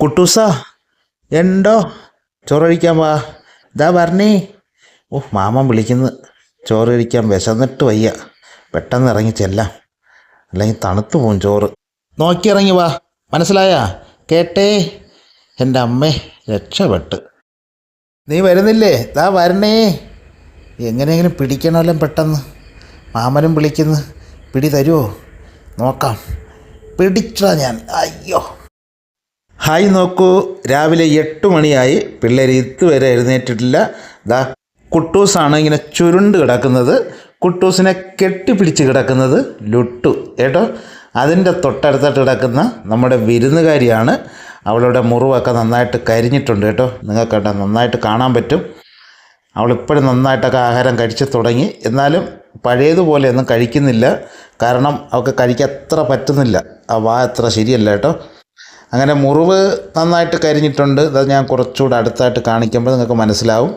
കുട്ടൂസ എന്തോ? ചോറ് കഴിക്കാൻ വാ. ഇതാ പറഞ്ഞേ ഓ മാമൻ വിളിക്കുന്നു. ചോറ് കഴിക്കാൻ വിശന്നിട്ട് വയ്യ. പെട്ടെന്ന് ഇറങ്ങി ചെല്ലാം. അല്ലെങ്കിൽ തണുത്തു പോകും ചോറ്. നോക്കി ഇറങ്ങി വാ. മനസ്സിലായാ? കേട്ടേ? എന്റെ അമ്മേ രക്ഷപ്പെട്ട്. നീ വരുന്നില്ലേ? ദാ വരണേ എങ്ങനെയെങ്കിലും പിടിക്കണമല്ലോ പെട്ടെന്ന്. മാമനും വിളിക്കുന്നു. പിടി തരുമോ നോക്കാം. പിടിച്ചാ ഞാൻ. അയ്യോ. ഹായ് നോക്കൂ. രാവിലെ എട്ട് മണിയായി. പിള്ളേർ ഇതുവരെ എഴുന്നേറ്റിട്ടില്ല. ദാ കുട്ടൂസാണ് ഇങ്ങനെ ചുരുണ്ട് കിടക്കുന്നത്. കുട്ടൂസിനെ കെട്ടിപ്പിടിച്ച് കിടക്കുന്നത് ലുട്ടു. കേട്ടോ? അതിന്റെ തൊട്ടടുത്തായിട്ട് കിടക്കുന്ന നമ്മുടെ വിരുന്നുകാരിയാണ്. അവളുടെ മുറിവൊക്കെ നന്നായിട്ട് കരിഞ്ഞിട്ടുണ്ട് കേട്ടോ. നിങ്ങൾക്ക് കേട്ടോ നന്നായിട്ട് കാണാൻ പറ്റും. അവളിപ്പോഴും നന്നായിട്ടൊക്കെ ആഹാരം കഴിച്ചു തുടങ്ങി. എന്നാലും പഴയതുപോലെയൊന്നും കഴിക്കുന്നില്ല. കാരണം അവൾക്ക് കഴിക്കാൻ അത്ര പറ്റുന്നില്ല. ആ വാ അത്ര ശരിയല്ല കേട്ടോ. അങ്ങനെ മുറിവ് നന്നായിട്ട് കരിഞ്ഞിട്ടുണ്ട്. ഇത് ഞാൻ കുറച്ചുകൂടെ അടുത്തായിട്ട് കാണിക്കുമ്പോൾ നിങ്ങൾക്ക് മനസ്സിലാവും.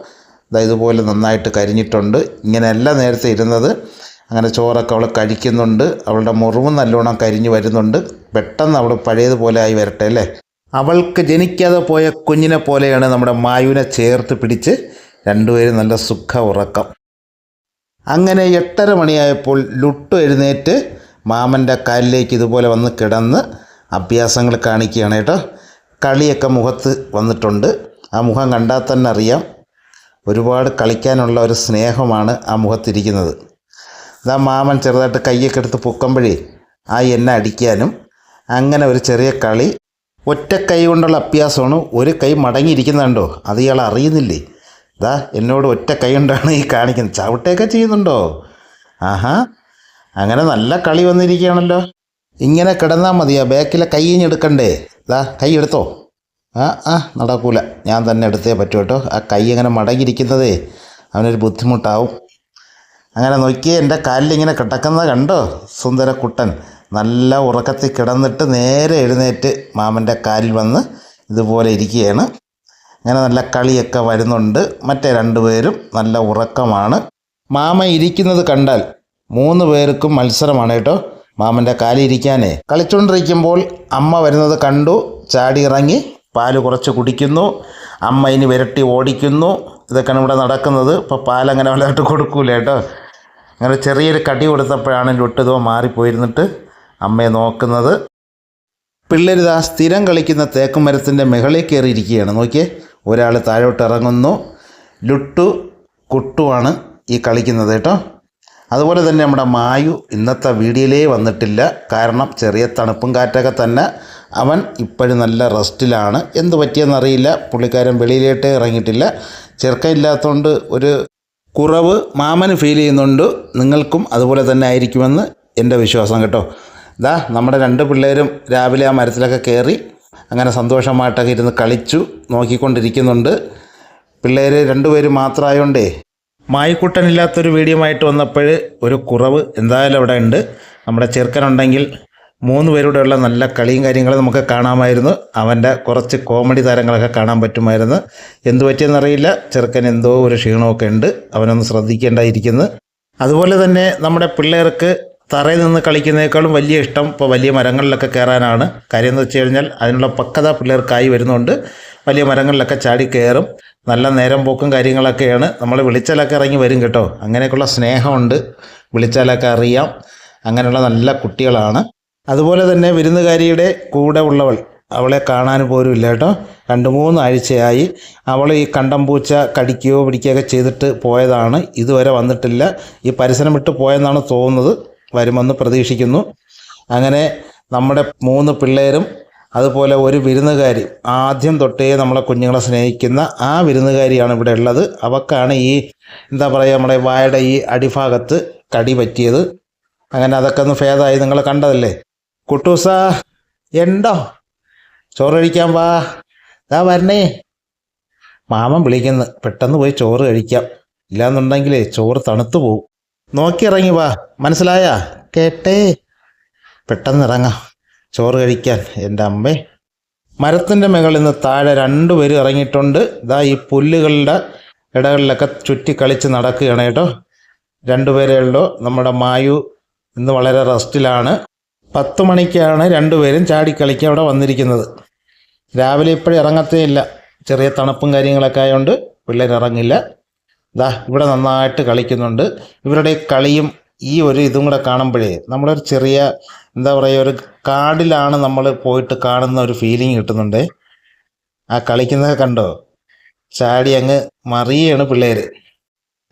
ഇതാ ഇതുപോലെ നന്നായിട്ട് കരിഞ്ഞിട്ടുണ്ട്. ഇങ്ങനെയല്ല നേരത്തെ ഇരുന്നത്. അങ്ങനെ ചോറൊക്കെ അവൾ കഴിക്കുന്നുണ്ട്. അവളുടെ മുറിവും നല്ലോണം കരിഞ്ഞു വരുന്നുണ്ട്. പെട്ടെന്ന് അവൾ പഴയതുപോലെ ആയി വരട്ടെ അല്ലേ? അവൾക്ക് ജനിക്കാതെ പോയ കുഞ്ഞിനെ പോലെയാണ് നമ്മുടെ മായുവിനെ ചേർത്ത് പിടിച്ച് രണ്ടുപേരും നല്ല സുഖ ഉറക്കം. അങ്ങനെ എട്ടര മണിയായപ്പോൾ ലുട്ടു എഴുന്നേറ്റ് മാമന്റെ കാലിലേക്ക് ഇതുപോലെ വന്ന് കിടന്ന് അഭ്യാസങ്ങൾ കാണിക്കുകയാണ് കേട്ടോ. കളിയൊക്കെ മുഖത്ത് വന്നിട്ടുണ്ട്. ആ മുഖം കണ്ടാൽ തന്നെ അറിയാം. ഒരുപാട് കളിക്കാനുള്ള ഒരു സ്നേഹമാണ് ആ മുഖത്തിരിക്കുന്നത്. ഇതാ മാമൻ ചെറുതായിട്ട് കൈയൊക്കെ എടുത്ത് പൊക്കുമ്പോഴേ ആ എന്നെ അടിക്കാനും അങ്ങനെ ഒരു ചെറിയ കളി. ഒറ്റ കൈ കൊണ്ടുള്ള അഭ്യാസമാണ്. ഒരു കൈ മടങ്ങിയിരിക്കുന്നുണ്ടോ? അത് ഇയാൾ അറിയുന്നില്ലേ? ഇതാ എന്നോട് ഒറ്റ കൈ കൊണ്ടാണ് ഈ കാണിക്കുന്നത്. ചവിട്ടയൊക്കെ ചെയ്യുന്നുണ്ടോ? ആഹാ. അങ്ങനെ നല്ല കളി വന്നിരിക്കുകയാണല്ലോ. ഇങ്ങനെ കിടന്നാൽ മതിയാ ബാക്കിലെ കൈ ദാ കൈ എടുത്തോ. ആ ആ നടക്കൂല. ഞാൻ തന്നെ എടുത്തേ പറ്റൂ കേട്ടോ. ആ കൈ അങ്ങനെ മടങ്ങിയിരിക്കുന്നതേ അവനൊരു ബുദ്ധിമുട്ടാവും. അങ്ങനെ നോക്കി എന്റെ കാലിലിങ്ങനെ കിടക്കുന്നത് കണ്ടോ? സുന്ദര കുട്ടൻ നല്ല ഉറക്കത്തിൽ കിടന്നിട്ട് നേരെ എഴുന്നേറ്റ് മാമന്റെ കാലിൽ വന്ന് ഇതുപോലെ ഇരിക്കുകയാണ്. അങ്ങനെ നല്ല കളിയൊക്കെ വരുന്നുണ്ട്. മറ്റേ രണ്ടുപേരും നല്ല ഉറക്കമാണ്. മാമ ഇരിക്കുന്നത് കണ്ടാൽ മൂന്ന് പേർക്കും മത്സരമാണ് കേട്ടോ. മാമന്റെ കാലിരിക്കാനേ കളിച്ചുകൊണ്ടിരിക്കുമ്പോൾ അമ്മ വരുന്നത് കണ്ടു. ചാടി ഇറങ്ങി പാൽ കുറച്ച് കുടിക്കുന്നു. അമ്മ ഇനി വിരട്ടി ഓടിക്കുന്നു. ഇതൊക്കെയാണ് ഇവിടെ നടക്കുന്നത്. ഇപ്പോൾ പാലങ്ങനെ വലുതായിട്ട് കൊടുക്കൂല കേട്ടോ. അങ്ങനെ ചെറിയൊരു കടി കൊടുത്തപ്പോഴാണ് ലൊട്ടിതോ മാറിപ്പോയിരുന്നിട്ട് അമ്മയെ നോക്കുന്നത്. പിള്ളേരിതാ സ്ഥിരം കളിക്കുന്ന തേക്കുമരത്തിന്റെ മുകളിൽ കയറിയിരിക്കുകയാണ്. നോക്കിയേ ഒരാൾ താഴോട്ട് ഇറങ്ങുന്നു. ലുട്ടു കുട്ടുവാണ് ഈ കളിക്കുന്നത് കേട്ടോ. അതുപോലെ തന്നെ നമ്മുടെ മായു ഇന്നത്തെ വീഡിയോയിലേ വന്നിട്ടില്ല. കാരണം ചെറിയ തണുപ്പും കാറ്റൊക്കെ തന്നെ. അവൻ ഇപ്പോഴും നല്ല റെസ്റ്റിലാണ്. എന്ത് പറ്റിയെന്നറിയില്ല പുള്ളിക്കാരൻ വെളിയിലേട്ട് ഇറങ്ങിയിട്ടില്ല. ചെറുക്കയില്ലാത്തതുകൊണ്ട് ഒരു കുറവ് മാമന് ഫീൽ ചെയ്യുന്നുണ്ട്. നിങ്ങൾക്കും അതുപോലെ തന്നെ ആയിരിക്കുമെന്ന് എന്റെ വിശ്വാസം കേട്ടോ. ഇതാ നമ്മുടെ രണ്ട് പിള്ളേരും രാവിലെ ആ മരത്തിലൊക്കെ കയറി അങ്ങനെ സന്തോഷമായിട്ടൊക്കെ ഇരുന്ന് കളിച്ചു നോക്കിക്കൊണ്ടിരിക്കുന്നുണ്ട്. പിള്ളേർ രണ്ടുപേരും മാത്രമായോണ്ടേ മായിക്കുട്ടനില്ലാത്തൊരു വീഡിയോ ആയിട്ട് വന്നപ്പോൾ ഒരു കുറവ് എന്തായാലും അവിടെ ഉണ്ട്. നമ്മുടെ ചെറുക്കനുണ്ടെങ്കിൽ മൂന്ന് പേരുടെ നല്ല കളിയും കാര്യങ്ങളും നമുക്ക് കാണാമായിരുന്നു. അവന്റെ കുറച്ച് കോമഡി താരങ്ങളൊക്കെ കാണാൻ പറ്റുമായിരുന്നു. എന്തു പറ്റിയെന്നറിയില്ല ചെറുക്കൻ എന്തോ ഒരു ക്ഷീണമൊക്കെ ഉണ്ട്. അവനൊന്ന് ശ്രദ്ധിക്കേണ്ടായിരിക്കുന്നു. അതുപോലെ തന്നെ നമ്മുടെ പിള്ളേർക്ക് തറയിൽ നിന്ന് കളിക്കുന്നതിനേക്കാളും വലിയ ഇഷ്ടം ഇപ്പോൾ വലിയ മരങ്ങളിലൊക്കെ കയറാനാണ്. കാര്യം എന്ന് വെച്ച് കഴിഞ്ഞാൽ അതിനുള്ള പക്വത പിള്ളേർക്കായി വരുന്നുണ്ട്. വലിയ മരങ്ങളിലൊക്കെ ചാടി കയറും നല്ല നേരം പോക്കും കാര്യങ്ങളൊക്കെയാണ്. നമ്മൾ വിളിച്ചാലൊക്കെ ഇറങ്ങി വരും കേട്ടോ. അങ്ങനെയൊക്കെയുള്ള സ്നേഹമുണ്ട്. വിളിച്ചാലൊക്കെ അറിയാം. അങ്ങനെയുള്ള നല്ല കുട്ടികളാണ്. അതുപോലെ തന്നെ വിരുന്നുകാരിയുടെ കൂടെ ഉള്ളവൾ അവളെ കാണാൻ പോലും ഇല്ല കേട്ടോ. രണ്ട് മൂന്ന് ആഴ്ചയായി. അവൾ ഈ കണ്ടം പൂച്ച കടിക്കുകയോ പിടിക്കുകയൊക്കെ ചെയ്തിട്ട് പോയതാണ്. ഇതുവരെ വന്നിട്ടില്ല. ഈ പരിസരം വിട്ട് പോയെന്നാണ് തോന്നുന്നത്. വരുമെന്ന് പ്രതീക്ഷിക്കുന്നു. അങ്ങനെ നമ്മുടെ മൂന്ന് പിള്ളേരും അതുപോലെ ഒരു വിരുന്നുകാരി ആദ്യം തൊട്ടേ നമ്മളെ കുഞ്ഞുങ്ങളെ സ്നേഹിക്കുന്ന ആ വിരുന്നുകാരിയാണ് ഇവിടെ ഉള്ളത്. അവക്കാണ് ഈ എന്താ പറയുക നമ്മുടെ വായുടെ ഈ അടിഭാഗത്ത് കടി പറ്റിയത്. അങ്ങനെ അതൊക്കെ ഒന്ന് ഭേദമായി നിങ്ങൾ കണ്ടതല്ലേ? കുട്ടൂസ എണ്ടോ? ചോറ് കഴിക്കാൻ വാ. ഇതാ വരണേ. മാമൻ വിളിക്കുന്നു. പെട്ടെന്ന് പോയി ചോറ് കഴിക്കാം. ഇല്ലാന്നുണ്ടെങ്കിലേ ചോറ് തണുത്തു പോകും നോക്കി ഇറങ്ങി വാ. മനസ്സിലായാ? കേട്ടേ. പെട്ടെന്ന് ഇറങ്ങാം. ചോറ് കഴിക്കാൻ. എന്റെ അമ്മേ. മരത്തിന്റെ മുകളിൽ നിന്ന് താഴെ രണ്ടുപേരും ഇറങ്ങിയിട്ടുണ്ട്. ഇതാ ഈ പുല്ലുകളുടെ ഇടകളിലൊക്കെ ചുറ്റി കളിച്ച് നടക്കുകയാണ് കേട്ടോ. രണ്ടുപേരേ ഉള്ളൂ. നമ്മുടെ മായു ഇന്ന് വളരെ റെസ്റ്റിലാണ്. പത്ത് മണിക്കാണ് രണ്ടുപേരും ചാടിക്കളിക്കാൻ അവിടെ വന്നിരിക്കുന്നത്. രാവിലെ ഇപ്പോഴും ഇറങ്ങത്തേ ഇല്ല. ചെറിയ തണുപ്പും കാര്യങ്ങളൊക്കെ ആയതുകൊണ്ട് പിള്ളേർ ഇറങ്ങില്ല. ദാ ഇവിടെ നന്നായിട്ട് കളിക്കുന്നുണ്ട്. ഇവരുടെ കളിയും ഈ ഒരു ഇതും കൂടെ കാണുമ്പോഴേ നമ്മളൊരു ചെറിയ എന്താ പറയുക ഒരു കാടിലാണ് നമ്മൾ പോയിട്ട് കാണുന്ന ഒരു ഫീലിംഗ് കിട്ടുന്നുണ്ട്. ആ കളിക്കുന്നത് കണ്ടോ? ചാടി അങ്ങ് മറിയാണ് പിള്ളേർ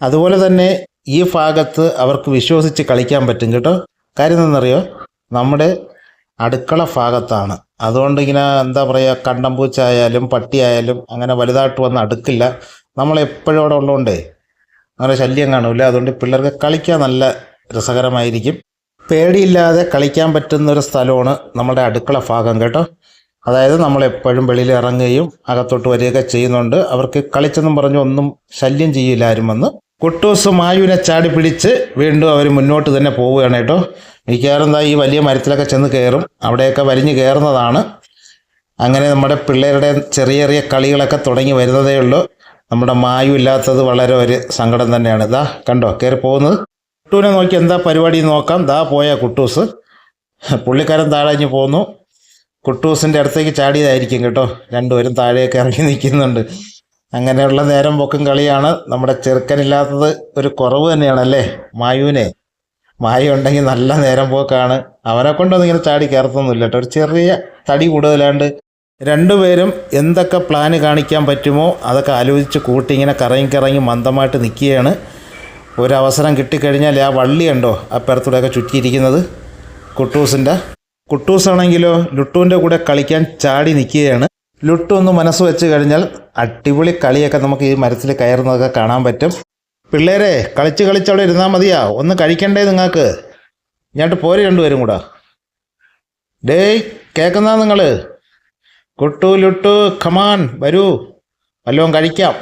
അതുപോലെ തന്നെ ഈ ഭാഗത്ത് അവർക്ക് വിശ്വസിച്ച് കളിക്കാൻ പറ്റും കേട്ടോ. കാര്യം എന്താണെന്നറിയോ? നമ്മുടെ അടുക്കള ഭാഗത്താണ്. അതുകൊണ്ട് ഇങ്ങനെ എന്താ പറയുക കണ്ടംപൂച്ച ആയാലും പട്ടിയായാലും അങ്ങനെ വലുതായിട്ട് വന്ന് അടുക്കില്ല. നമ്മളെപ്പോഴും അവിടെ ഉള്ളതുകൊണ്ടേ അങ്ങനെ ശല്യം കാണൂല. അതുകൊണ്ട് പിള്ളേർക്ക് കളിക്കാൻ നല്ല രസകരമായിരിക്കും. പേടിയില്ലാതെ കളിക്കാൻ പറ്റുന്ന ഒരു സ്ഥലമാണ് നമ്മുടെ അടുക്കള ഭാഗം കേട്ടോ. അതായത് നമ്മളെപ്പോഴും വെളിയിൽ ഇറങ്ങുകയും അകത്തോട്ട് വരികയൊക്കെ ചെയ്യുന്നുണ്ട്. അവർക്ക് കളിച്ചെന്നും പറഞ്ഞു ഒന്നും ശല്യം ചെയ്യില്ല ആരും വന്ന് കുട്ടൂസ് മായുവിനെ ചാടി പിടിച്ച് വീണ്ടും അവർ മുന്നോട്ട് തന്നെ പോവുകയാണ് കേട്ടോ. മിക്കവാറും എന്താ ഈ വലിയ മരത്തിലൊക്കെ ചെന്ന് കയറും. അവിടെയൊക്കെ വലിഞ്ഞ് കയറുന്നതാണ്. അങ്ങനെ നമ്മുടെ പിള്ളേരുടെ ചെറിയ ചെറിയ കളികളൊക്കെ തുടങ്ങി വരുന്നതേ ഉള്ളൂ. നമ്മുടെ മായു ഇല്ലാത്തത് വളരെ ഒരു സങ്കടം തന്നെയാണ്. ഇതാ കണ്ടോ കയറി പോകുന്നത്. കുട്ടൂനെ നോക്കി എന്താ പരിപാടി നോക്കാം. ദാ പോയ കുട്ടൂസ്. പുള്ളിക്കാരൻ താഴഞ്ഞ് പോന്നു. കുട്ടൂസിന്റെ അടുത്തേക്ക് ചാടിയതായിരിക്കും കേട്ടോ. രണ്ടുപേരും താഴെയൊക്കെ ഇറങ്ങി നിൽക്കുന്നുണ്ട്. അങ്ങനെയുള്ള നേരം പൊക്കും കളിയാണ്. നമ്മുടെ ചെറുക്കനില്ലാത്തത് ഒരു കുറവ് തന്നെയാണല്ലേ? മായുവിനെ. മായു ഉണ്ടെങ്കിൽ നല്ല നേരം പോക്കാണ്. അവനെ കൊണ്ടൊന്നും ഇങ്ങനെ ചാടി കയറത്തൊന്നുമില്ല കേട്ടോ. ഒരു ചെറിയ തടി കൂടുതലാണ്ട് രണ്ടുപേരും എന്തൊക്കെ പ്ലാന് കാണിക്കാൻ പറ്റുമോ? അതൊക്കെ ആലോചിച്ച് കൂട്ടി ഇങ്ങനെ കറങ്ങി കറങ്ങി മന്ദമായിട്ട് നിൽക്കുകയാണ്. ഒരവസരം കിട്ടിക്കഴിഞ്ഞാൽ ആ വള്ളിയുണ്ടോ അപ്പുറത്തൂടെയൊക്കെ ചുറ്റിയിരിക്കുന്നത് കുട്ടൂസിന്റെ കുട്ടൂസാണെങ്കിലോ ലുട്ടുവിന്റെ കൂടെ കളിക്കാൻ ചാടി നിൽക്കുകയാണ് ലുട്ടു ഒന്ന് മനസ്സ് വെച്ച് കഴിഞ്ഞാൽ അടിപൊളി കളിയൊക്കെ നമുക്ക് ഈ മരത്തിൽ കയറുന്നതൊക്കെ കാണാൻ പറ്റും. പിള്ളേരെ കളിച്ച് കളിച്ച് അവിടെ ഇരുന്നാൽ മതിയാ. ഒന്ന് കഴിക്കണ്ടേ നിങ്ങൾക്ക്? ഞാട്ട് പോരെ രണ്ടുപേരും കൂടാ. ഡേയ് കേൾക്കുന്ന നിങ്ങൾ കുട്ടു ലുട്ടു ഖമാൻ വരൂ. വല്ലതും കഴിക്കാം.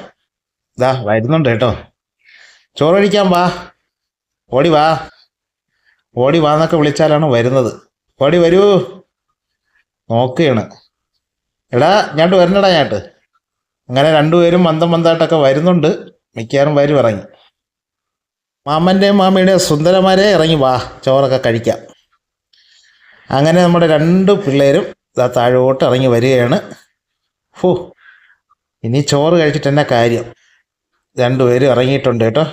ഇതാ വരുന്നുണ്ട് കേട്ടോ. ചോറ് കഴിക്കാം വാ. ഓടി വാ. ഓടി വാ എന്നൊക്കെ വിളിച്ചാലാണ് വരുന്നത്. ഓടി വരൂ. നോക്കുകയാണ്. എടാ ഞാട്ട് വരണടാ ഞാട്ട് അങ്ങനെ രണ്ടുപേരും മന്ദം മന്ദമായിട്ടൊക്കെ വരുന്നുണ്ട്. മിക്കവാറും വരും ഇറങ്ങി. മാമന്റെയും മാമിയുടെയും സുന്ദരമാരെ ഇറങ്ങി വാ. ചോറൊക്കെ കഴിക്കാം. അങ്ങനെ നമ്മുടെ രണ്ട് പിള്ളേരും ഇതാ താഴോട്ട് ഇറങ്ങി വരികയാണ്. ഫു. ഇനി ചോറ് കഴിച്ചിട്ട് തന്നെ കാര്യം? രണ്ടുപേരും ഇറങ്ങിയിട്ടുണ്ട് കേട്ടോ.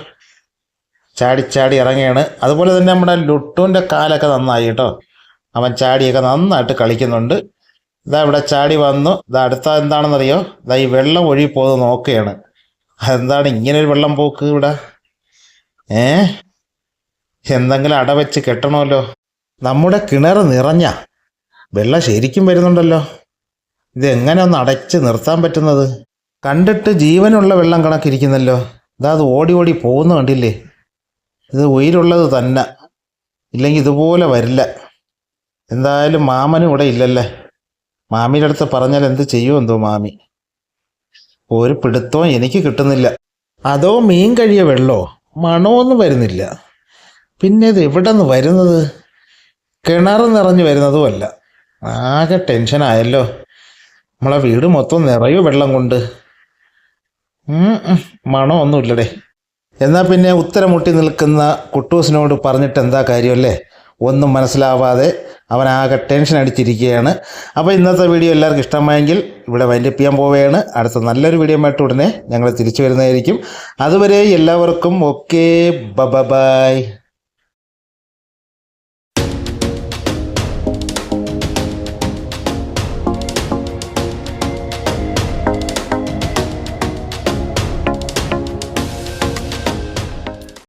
ചാടി ചാടി ഇറങ്ങുകയാണ്. അതുപോലെ തന്നെ നമ്മുടെ ലുട്ടുവിന്റെ കാലൊക്കെ നന്നായി കേട്ടോ. അവൻ ചാടിയൊക്കെ നന്നായിട്ട് കളിക്കുന്നുണ്ട്. ഇതാ ഇവിടെ ചാടി വന്നു. ഇതാ അടുത്ത എന്താണെന്നറിയോ? ഇതാ ഈ വെള്ളം ഒഴുകി പോകുന്നത് നോക്കുകയാണ്. അതെന്താണ് ഇങ്ങനെ ഒരു വെള്ളം പോക്ക് ഇവിടെ? ഏ? എന്തെങ്കിലും അടവെച്ച് കെട്ടണമല്ലോ. നമ്മുടെ കിണർ നിറഞ്ഞ വെള്ളം ശരിക്കും വരുന്നുണ്ടല്ലോ. ഇതെങ്ങനെ ഒന്ന് അടച്ച് നിർത്താൻ പറ്റുന്നത്? കണ്ടിട്ട് ജീവനുള്ള വെള്ളം കണക്കിരിക്കുന്നല്ലോ. ഇതാ അത് ഓടി ഓടി പോകുന്ന കണ്ടില്ലേ? ഇത് ഉயிருള്ളത് തന്നെ. ഇല്ലെങ്കിൽ ഇതുപോലെ വരില്ല. എന്തായാലും മാമനും ഇവിടെ ഇല്ലല്ലേ? മാമിയുടെ അടുത്ത് പറഞ്ഞാൽ എന്ത് ചെയ്യുമെന്തോ മാമി? ഒരു പിടുത്തവും എനിക്ക് കിട്ടുന്നില്ല. അതോ മീൻ കഴിയ വെള്ളോ? മണമൊന്നും വരുന്നില്ല. പിന്നെ ഇത് എവിടെ നിന്ന് വരുന്നത്? കിണർ നിറഞ്ഞു വരുന്നതുമല്ല ആകെ ടെൻഷനായല്ലോ നമ്മളെ വീട് മൊത്തം നിറയെ വെള്ളം കൊണ്ട്. മണമൊന്നുമില്ലടേ. എന്നാൽ പിന്നെ ഉത്തരം മുട്ടി നിൽക്കുന്ന കുട്ടൂസിനോട് പറഞ്ഞിട്ട് എന്താ കാര്യമല്ലേ? ഒന്നും മനസ്സിലാവാതെ അവനാകെ ടെൻഷൻ അടിച്ചിരിക്കുകയാണ്. അപ്പോൾ ഇന്നത്തെ വീഡിയോ എല്ലാവർക്കും ഇഷ്ടമായെങ്കിൽ ഇവിടെ വൈൻഡപ്പ് ചെയ്യാൻ പോവുകയാണ്. അടുത്ത നല്ലൊരു വീഡിയോ ആയിട്ട് ഉടനെ ഞങ്ങൾ തിരിച്ചു വരുന്നതായിരിക്കും. അതുവരെ എല്ലാവർക്കും ഓക്കെ ബ ബൈ